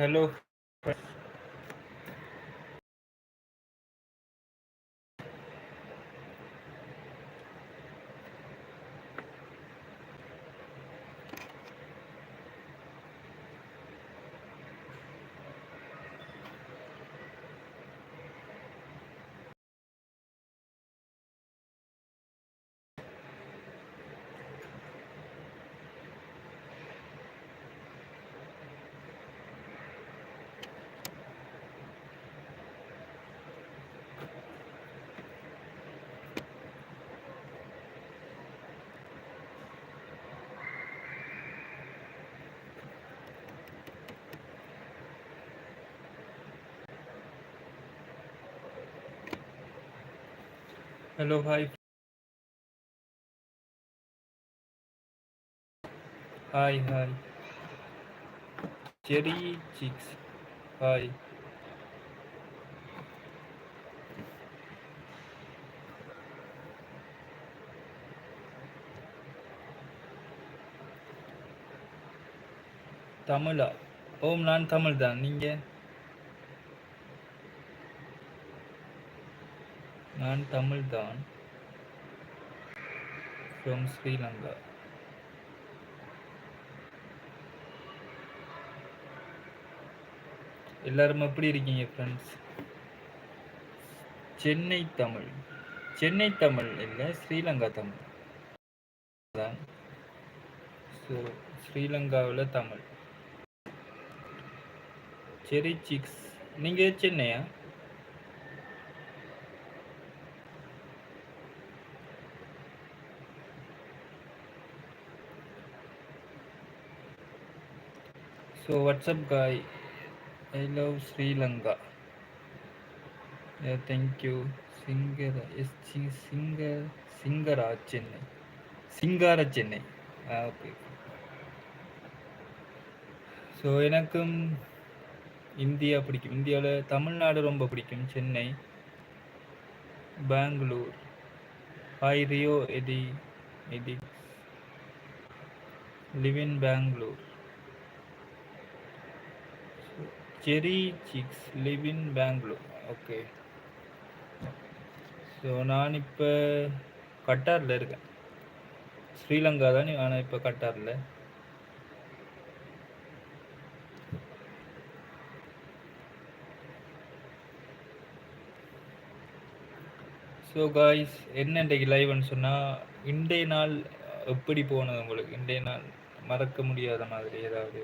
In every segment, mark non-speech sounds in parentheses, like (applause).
Hello hello hi hi hi Cherry Cheeks hi தமிழா ஓம் நான் தமிழ் தான் நீங்கள் நான் தமிழ் தான் ஃப்ரம் ஸ்ரீலங்கா எல்லாரும் எப்படி இருக்கீங்க ஃப்ரெண்ட்ஸ் சென்னை தமிழ். சென்னை தமிழ் இல்லை ஸ்ரீலங்கா தமிழ். தான் ஸோ ஸ்ரீலங்காவில் தமிழ். செரி சிக்ஸ் நீங்கள் சென்னையா? So what's up guy I love Sri Lanka thank you singer yes singer சிங்கரா Chennai is சிங்கார சென்னை ஓகே ஸோ எனக்கும் இந்தியா பிடிக்கும். இந்தியாவில் தமிழ்நாடு ரொம்ப பிடிக்கும். Chennai Bangalore. Hi Rio eddy eddy live in Bangalore Cherry Cheeks live in Bangalore okay so நான் இப்போ கட்டாரில் இருக்கேன். ஸ்ரீலங்கா தான் ஆனால் இப்போ கட்டாரில். ஸோ காய்ஸ் என்ன இன்றைக்கு லைவ்னு சொன்னால் இன்றைய நாள் எப்படி போனது உங்களுக்கு? இன்றைய நாள் மறக்க முடியாத மாதிரி ஏதாவது?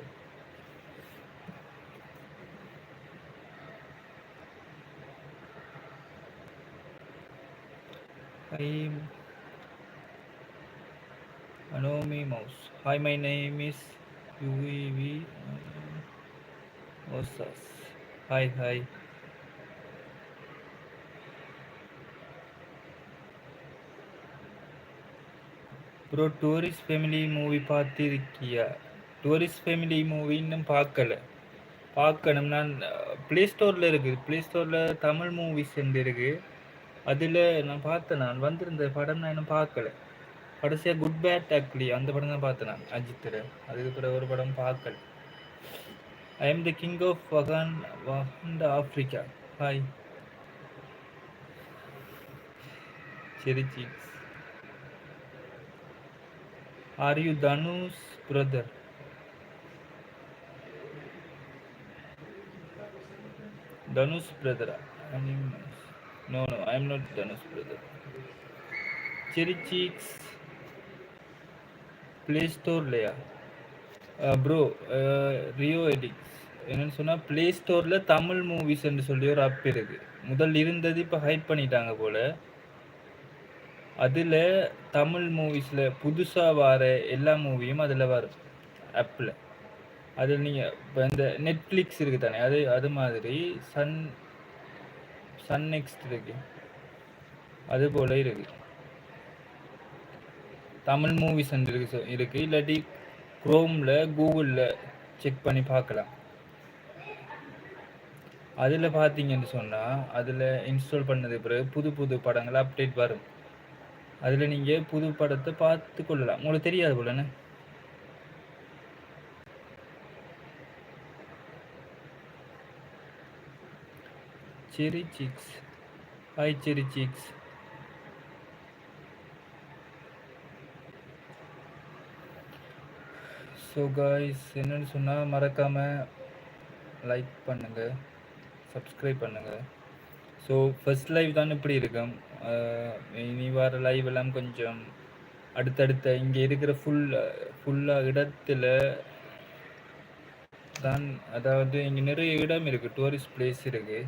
Hi, Anomi Mouse. Hi, my name is UEV Osas. Hi, hi. Bro tourist family movie பார்த்துருக்கியா tourist family movie இன்னும் பார்க்கல பார்க்கணும் நான் ப்ளே ஸ்டோரில் இருக்குது ப்ளே ஸ்டோரில் தமிழ் மூவிஸ் வந்து இருக்குது அதில் நான் பார்த்தேன் நான். வந்திருந்த படம் நான் இன்னும் பார்க்கல. கடைசியாக குட் பேட் அக்லி அந்த படம் தான் பார்த்தேன் நான் அஜித்தில் அதுக்கு பிறகு ஒரு படம் பார்க்கல. I am the king of Lacan Wakanda Africa hi சரி cheeks are you Dhanush brother Dhanush பிரதரா No, no, I am not Dhanush brother. Cherry Cheeks play ஸ்டோர்லையா bro Rio எடிக்ஸ் என்னன்னு சொன்னால் ப்ளே ஸ்டோரில் தமிழ் மூவிஸ்ன்னு சொல்லி ஒரு அப் இருக்குது முதல் இருந்தது இப்போ ஹைப் பண்ணிட்டாங்க போல். அதில் தமிழ் மூவிஸில் புதுசாக வர எல்லா மூவியும் அதில் வரும் ஆப்பில் அதில் நீங்கள் இப்போ இந்த நெட்ஃப்ளிக்ஸ் இருக்குது தானே அது அது மாதிரி சன் சன் நெக்ஸ்ட் இருக்கு. அது போல் இருக்கு. தமிழ் மூவிஸ் இருக்கு இருக்கு. இல்லாட்டி குரோம்ல கூகுளில் செக் பண்ணி பார்க்கலாம். அதில் பார்த்தீங்கன்னு சொன்னால் அதில் இன்ஸ்டால் பண்ணது பிறகு புது புது படங்கள் அப்டேட் வரும். அதில் நீங்கள் புது படத்தை பார்த்து கொள்ளலாம். உங்களுக்கு தெரியாது போலண்ணே Cherry Cheeks hi Cherry Cheeks so guys என்னன்னு சொன்னால் மறக்காமல் லைக் பண்ணுங்கள் சப்ஸ்கிரைப் பண்ணுங்கள் ஸோ ஃபஸ்ட் லைவ் தான் இப்படி இருக்கும். இனி வர லைவ் எல்லாம் கொஞ்சம் அடுத்தடுத்த இங்கே இருக்கிற ஃபுல் ஃபுல்லாக இடத்துல தான் அதாவது இங்கே நிறைய இடம் இருக்குது டூரிஸ்ட் பிளேஸ் இருக்குது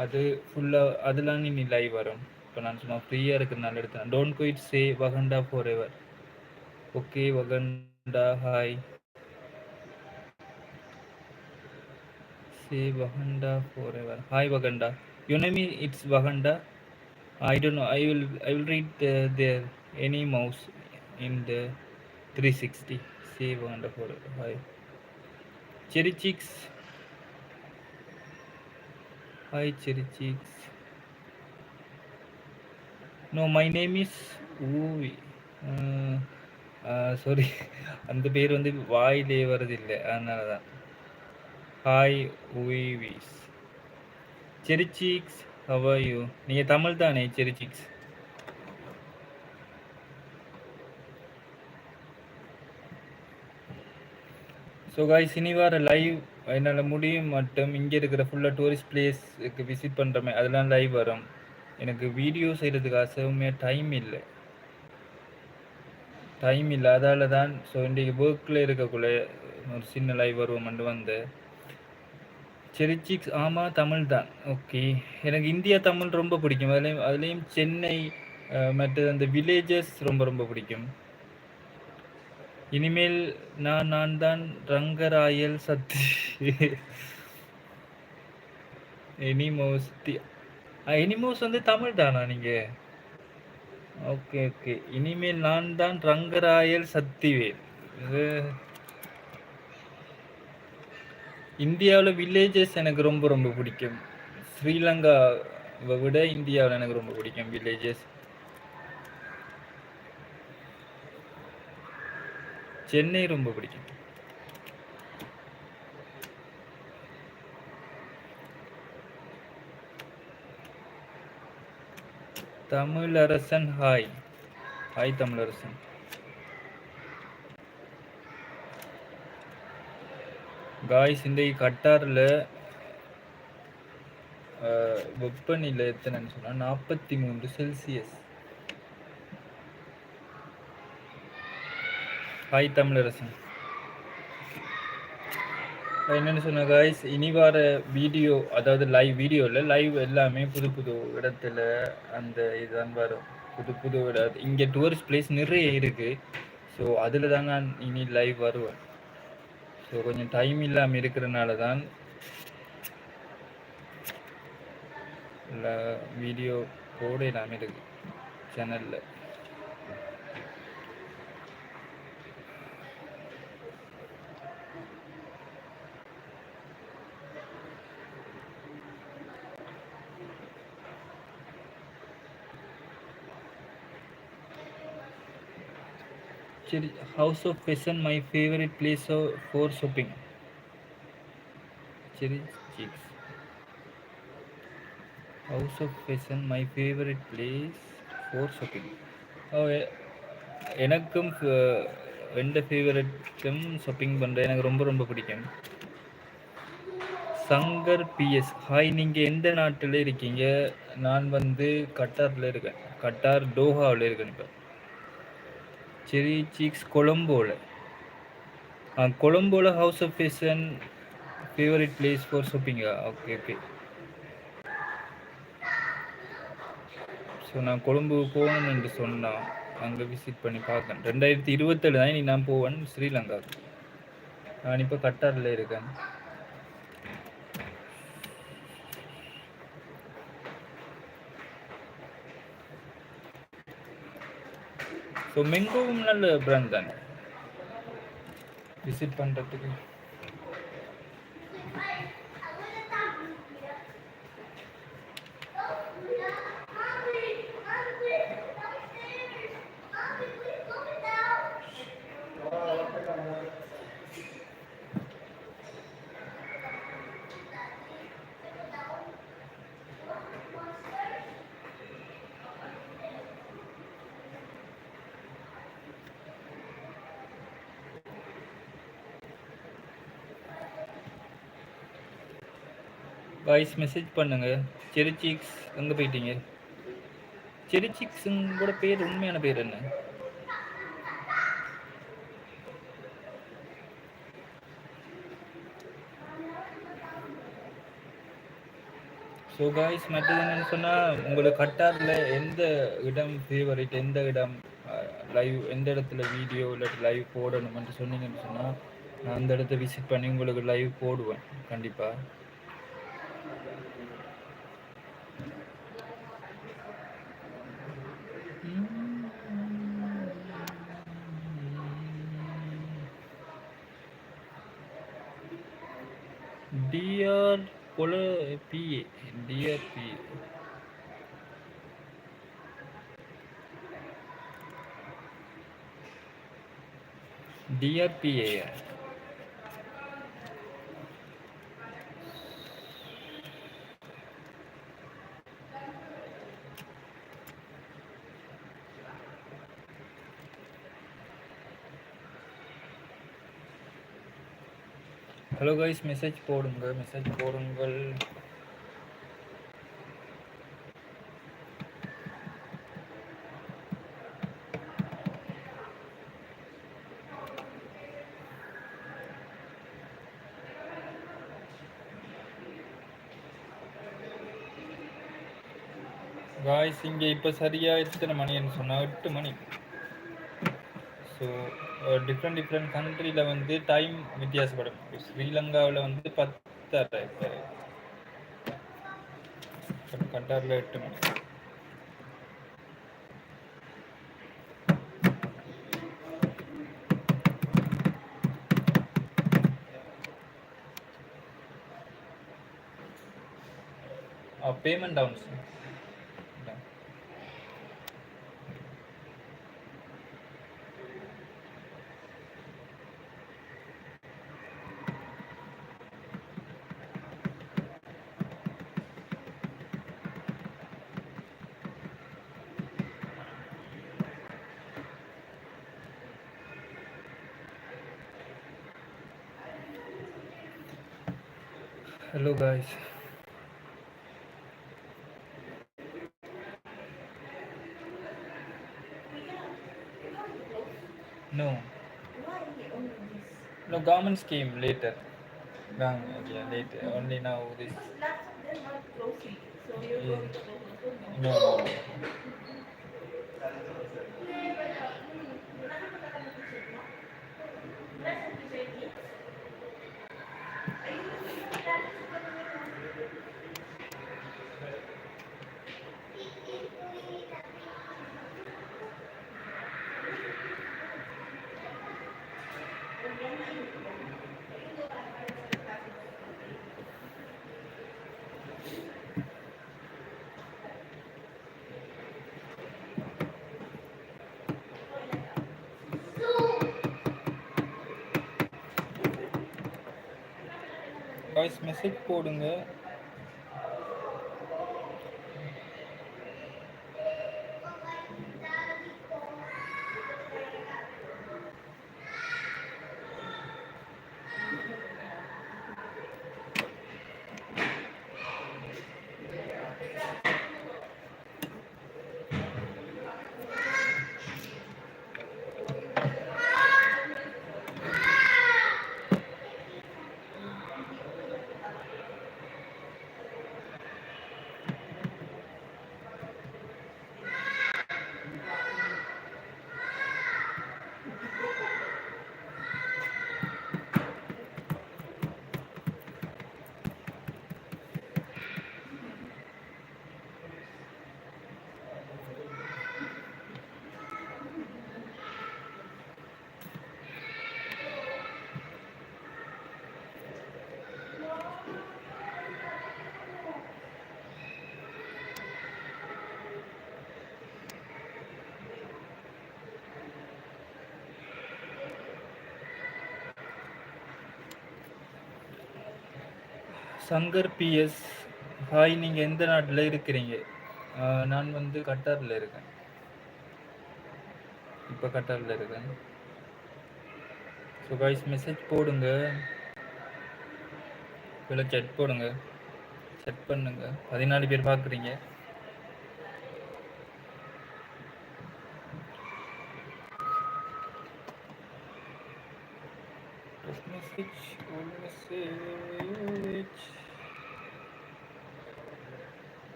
அது ஃபுல்லாக அதெல்லாம் நீ லைவ் வரும் இப்போ நான் சும்மா ஃப்ரீயாக இருக்கிறதுனால எடுத்தேன் don't quit say Wakanda forever okay Wakanda hi say Wakanda forever hi Wakanda யுனமி it's Wakanda I don't know. I will I will read uh, there any mouse in the 360. Save wonderful. Hi. Cherry cheeks. Hi cherry cheeks. No, my name is Uvi. Sorry uh, uh, (laughs) அந்த பேர் வந்து வாயிலே வர்றதில்லை. அதனால தான் hi உவிஸ் செரி seeks have நீங்கள் தமிழ் தானே செரி சீக்ஸ் ஸோ காய்ஸ் இனி வர லைவ் என்னால் முடியும் மட்டும் இங்கே இருக்கிற ஃபுல்லாக டூரிஸ்ட் பிளேஸ்க்கு விசிட் பண்ணுறமே அதெல்லாம் லைவ் வரும். எனக்கு வீடியோ செய்கிறதுக்கு ஆசையுமே டைம் இல்லை. டைம் இல்லை அதால் தான் ஸோ இன்றைக்கு ஒர்க்கில் இருக்கக்குள்ள ஒரு சின்ன லைவ் வருவோம்னு வந்து. செரிச்சிக்ஸ் ஆமாம் தமிழ் தான். ஓகே எனக்கு இந்தியா தமிழ் ரொம்ப பிடிக்கும். அதுலேயும் அதுலேயும் சென்னை மற்ற அந்த வில்லேஜஸ் ரொம்ப ரொம்ப பிடிக்கும். இனிமேல் நான் நான் தான் ரங்கராயல் சத்தி. எனிமோஸ் எனிமோஸ் வந்து தமிழ் தானா நீங்கள் ஓகே ஓகே இனிமேல் நான் தான் ரங்கராயல் சத்திவேல் இது இந்தியாவில் வில்லேஜஸ் எனக்கு ரொம்ப ரொம்ப பிடிக்கும். ஸ்ரீலங்காவை விட இந்தியாவில் எனக்கு ரொம்ப பிடிக்கும் வில்லேஜஸ் சென்னை ரொம்ப பிடிக்கும். Tamilarasan hi. Hi Tamilarasan. Guys சிந்தை கட்டாரில் வெப்பநிலை எத்தனைன்னு சொன்னால் நாற்பத்தி மூன்று செல்சியஸ் ஹாய் தமிழரசன். என்னென்னு சொன்ன காய்ஸ் இனி வர வீடியோ அதாவது லைவ் வீடியோவில் லைவ் எல்லாமே புது புது இடத்துல அந்த இதுதான் வரும். புது புது இடம். இங்கே டூரிஸ்ட் பிளேஸ் நிறைய இருக்குது ஸோ அதில் தான் நான் இனி லைவ் வருவேன். ஸோ கொஞ்சம் டைம் இல்லாமல் இருக்கிறனால தான் வீடியோ போட இல்லாமல் இருக்குது சேனலில் சரி house of fashion my favourite place for shopping Cherry Cheeks house of fashion my favourite place for shopping எனக்கும் uh, எந்த ஃபேவரட்டும் ஷாப்பிங் பண்ணுற எனக்கு ரொம்ப ரொம்ப பிடிக்கும். சங்கர் பிஎஸ் ஹாய் நீங்கள் எந்த நாட்டில் இருக்கீங்க? நான் வந்து கட்டாரில் இருக்கேன். கட்டார் டோஹாவில் இருக்கேன் இப்போ. சரி சீக்ஸ் கொலம்போவில் ஆ கொலம்போவில் house of fashion favourite place for ஷாப்பிங்கா okay okay so நான் கொழும்பு போகணும்னு சொன்னான். அங்கே விசிட் பண்ணி பார்க்கேன் ரெண்டாயிரத்தி இருபத்தேழு தான் இனி நான் போவேன். ஸ்ரீலங்கா. நான் இப்போ கட்டாரில் இருக்கேன். ஸோ மெங்கோவும் நல்ல பிராண்ட் தானே? விசிட் பண்ணுறதுக்கு வாய்ஸ் மெசேஜ் பண்ணுங்க. செரி சீக்ஸ் எங்கே போயிட்டீங்க? செரி சீக்ஸுங்களோட பேர் உண்மையான பேர் என்ன? ஸோ காய்ஸ் மற்றது என்னன்னு சொன்னால் உங்களுக்கு கட்டாரில் எந்த இடம் ஃபேவரட் எந்த இடம் லைவ் எந்த இடத்துல வீடியோ இல்லாட்டி லைவ் போடணும்னு சொன்னீங்கன்னு சொன்னால் நான் அந்த இடத்த விசிட் பண்ணி உங்களுக்கு லைவ் போடுவேன். கண்டிப்பாக TR PA TR PA TRPA hello guys message போடுங்க மெசேஜ் போடுங்கள். காய்ஸ் இங்கே இப்போ சரியாக எத்தனை மணின்னு சொன்னால் எட்டு மணி. ஸோ டிஃப்ரெண்ட் டிஃப்ரெண்ட் கண்ட்ரியில் வந்து டைம் வித்தியாசப்படும். ஸ்ரீலங்காவில் வந்து பத்தரை. இப்போ கட்டாரில் எட்டு மணி. Payment down sir hello guys. No. No government scheme later. Yeah, later. Only now this. No, no. Voice message போடுங்க. சங்கர் பிஎஸ் ஹாய் நீங்கள் எந்த நாட்டில் இருக்கிறீங்க? நான் வந்து கட்டாரில் இருக்கேன். இப்போ கட்டாரில் இருக்கேன். ஸோ காய்ஸ் மெசேஜ் போடுங்க. இல்லை செட் போடுங்க. செட் பண்ணுங்க. பதினாலு பேர் பார்க்குறீங்க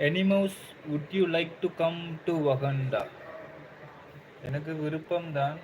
anonymous would you like to come to Wakanda எனக்கு விருப்பம்தான்